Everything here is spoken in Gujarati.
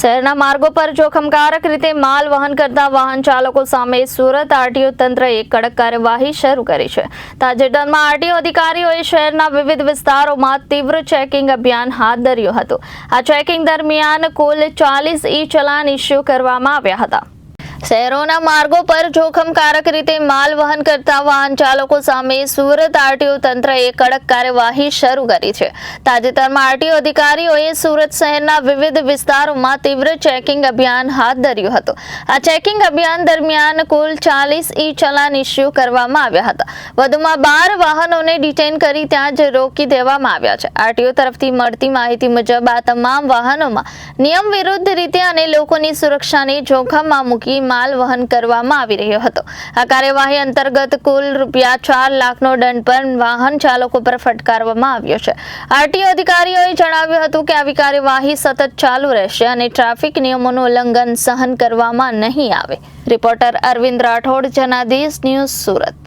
શહેરના માર્ગો પર જોખમકારક રીતે માલ વહન કરતા વાહન ચાલકો સામે સુરત આરટીઓ તંત્રએ કડક કાર્યવાહી શરૂ કરી છે. તાજેતરમાં આરટીઓ અધિકારીઓએ શહેરના વિવિધ વિસ્તારોમાં તીવ્ર ચેકિંગ અભિયાન હાથ ધર્યું હતું. આ ચેકિંગ દરમિયાન કુલ ચાલીસ ઈ ચલાન ઇસ્યુ કરવામાં આવ્યા હતા. શહેરોના માર્ગો પર જોખમકારક રીતે માલ વહન કરતા વાહન ચાલકો સામે સુરત આરટીઓ તંત્રએ કડક કાર્યવાહી શરૂ કરી છે. તાજેતરમાં આરટીઓ અધિકારીઓએ સુરત શહેરના વિવિધ વિસ્તારોમાં તીવ્ર ચેકિંગ અભિયાન હાથ ધર્યું હતું. આ ચેકિંગ અભિયાન દરમિયાન કુલ ચાલીસ ઈ ચલાન ઇસ્યુ કરવામાં આવ્યા હતા. વધુમાં બાર વાહનોને ડિટેન કરી ત્યાં જ રોકી દેવામાં આવ્યા છે. આરટીઓ તરફથી મળતી માહિતી મુજબ આ તમામ વાહનોમાં નિયમ વિરુદ્ધ રીતે અને લોકોની સુરક્ષાને જોખમમાં મૂકી માલ વહન કરવામાં આવી રહ્યો હતો. આ કાર્યવાહી અંતર્ગત કુલ રૂપિયા ચાર લાખનો દંડ પણ વાહન ચાલકો પર ફટકારવામાં આવ્યો છે. આરટીઓ અધિકારીઓએ જણાવ્યું હતું કે આવી કાર્યવાહી સતત ચાલુ રહેશે અને ટ્રાફિક નિયમોનું ઉલ્લંઘન સહન કરવામાં નહીં આવે. Reporter Arvind Rathod, Janadesh news Surat.